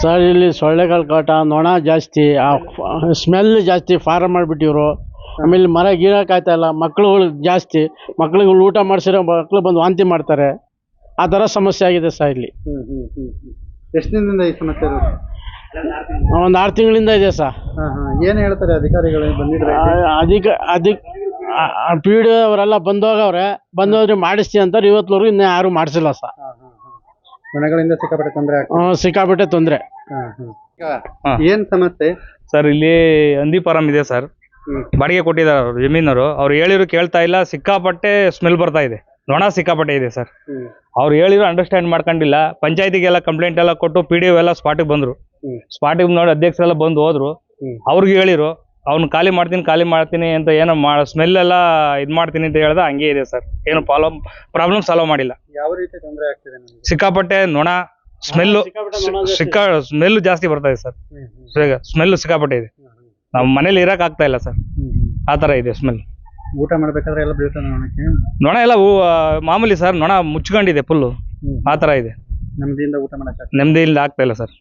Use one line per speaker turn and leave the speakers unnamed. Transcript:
Sir ಇಲ್ಲಿ ಸೊಳ್ಳೆಗಳ ಕಾಟ ನೊಣ ಜಾಸ್ತಿ ಆ ಸ್ಮೆಲ್ ಜಾಸ್ತಿ ಫಾರಮ್ ಮಾಡಿಬಿಟ್ಟಿವ್ರು. ಆಮೇಲೆ ಮರ ಗೀರಕ್ಕಾಯ್ತಾ ಇಲ್ಲ ಮಕ್ಳುಗಳು ಜಾಸ್ತಿ ಮಕ್ಳುಗಳು ಊಟ ಮಾಡಿಸಿರೋ ಮಕ್ಳು ಬಂದು ವಾಂತಿ ಮಾಡ್ತಾರೆ. ಆ ಥರ ಸಮಸ್ಯೆ ಆಗಿದೆ ಸರ್ ಇಲ್ಲಿ.
ಎಷ್ಟು ದಿನದಿಂದ ಈ ಸಮಸ್ಯೆ ಇರೋದು?
ಒಂದು ಆರು ತಿಂಗಳಿಂದ ಇದೆ ಸರ್.
ಹಾ ಹಾ. ಏನ್ ಹೇಳ್ತಾರೆ ಅಧಿಕಾರಿಗಳು ಬಂದಿದ್ರೆ?
ಅಧಿಕ ಅಧಿಕ ಪಿ ಡಿ ಅವರೆಲ್ಲ ಬಂದೋಗವ್ರೆ ಬಂದೋದ್ರೆ ಮಾಡಿಸ್ತೀವಿ ಅಂತಾರೆ ಇವತ್ತುವರೆಗೂ ಇನ್ನೂ ಯಾರು ಮಾಡಿಸಿಲ್ಲ ಸರ್.
ಮನೆಗಳಿಂದ ಸಿಕ್ಕಾಪಟ್ಟೆ ತೊಂದರೆ
ಹ್ಮ್, ಸಿಕ್ಕಾಪಟ್ಟೆ ತೊಂದರೆ.
ಹಾ. ಏನ್ ಸಮಸ್ಯೆ?
ಸರ್ ಇಲ್ಲಿ ಹಂದಿ ಫಾರಂ ಇದೆ ಸರ್.
ಹ್ಮ್.
ಬಾಡಿಗೆ ಕೊಟ್ಟಿದ್ದಾರೆ ಅವರು ಜಮೀನವರು. ಅವ್ರು ಹೇಳಿರು ಕೇಳ್ತಾ ಇಲ್ಲ ಸಿಕ್ಕಾಪಟ್ಟೆ ಸ್ಮೆಲ್ ಬರ್ತಾ ಇದೆ. ನೊಣ ಸಿಕ್ಕಾಪಟ್ಟೆ ಇದೆ ಸರ್.
ಹ್ಮ್.
ಅವ್ರು ಹೇಳಿದ್ರು ಅಂಡರ್ಸ್ಟ್ಯಾಂಡ್ ಮಾಡ್ಕೊಂಡಿಲ್ಲ. ಪಂಚಾಯತಿಗೆಲ್ಲ ಕಂಪ್ಲೇಂಟ್ ಎಲ್ಲ ಕೊಟ್ಟು ಪಿ ಡಿ ಎಲ್ಲ ಸ್ಪಾಟಿಗೆ ಬಂದ್ರು.
ಹ್ಮ್.
ಸ್ಪಾಟಿಗೆ ನೋಡಿ ಅಧ್ಯಕ್ಷರೆಲ್ಲ ಬಂದು ಹೋದ್ರು.
ಹ್ಮ್.
ಅವ್ರಿಗೆ ಹೇಳಿರು ಅವ್ನು ಖಾಲಿ ಮಾಡ್ತೀನಿ ಖಾಲಿ ಮಾಡ್ತೀನಿ ಅಂತ ಏನೋ ಮಾ ಸ್ಮೆಲ್ ಎಲ್ಲ ಇದು ಮಾಡ್ತೀನಿ ಅಂತ ಹೇಳ್ದ ಹಂಗೆ ಇದೆ ಸರ್ ಏನು ಪ್ರಾಬ್ಲಮ್ ಪ್ರಾಬ್ಲಮ್ ಸಾಲ್ವ್ ಮಾಡಿಲ್ಲ.
ಯಾವ ರೀತಿ ತೊಂದರೆ ಆಗ್ತಿದೆ ನಿಮ್ಗೆ?
ಸಿಕ್ಕಾಪಟ್ಟೆ ನೊಣ ಸ್ಮೆಲ್ಲು ಸಿಕ್ಕಾ ಸ್ಮೆಲ್ ಜಾಸ್ತಿ ಬರ್ತಾ ಇದೆ ಸರ್ ಸ್ಮೆಲ್ ಸಿಕ್ಕಾಪಟ್ಟೆ ಇದೆ. ನಮ್ಮ ಮನೇಲಿ ಇರಕ್ ಆಗ್ತಾ ಇಲ್ಲ ಸರ್ ಆ ಥರ ಇದೆ ಸ್ಮೆಲ್
ಊಟ ಮಾಡ್ಬೇಕಾದ್ರೆ ಎಲ್ಲ ಬೀಳ್ತಾನೆ
ನೊಣ ಎಲ್ಲ ಮಾಮೂಲಿ ಸರ್ ನೊಣ ಮುಚ್ಕೊಂಡಿದೆ ಫುಲ್ಲು ಆ ಥರ ಇದೆ.
ನೆಮ್ಮದಿಯಿಂದ ಊಟ ಮಾಡಕ್ಕೆ
ನೆಮ್ಮದಿಯಿಂದ ಆಗ್ತಾ ಇಲ್ಲ ಸರ್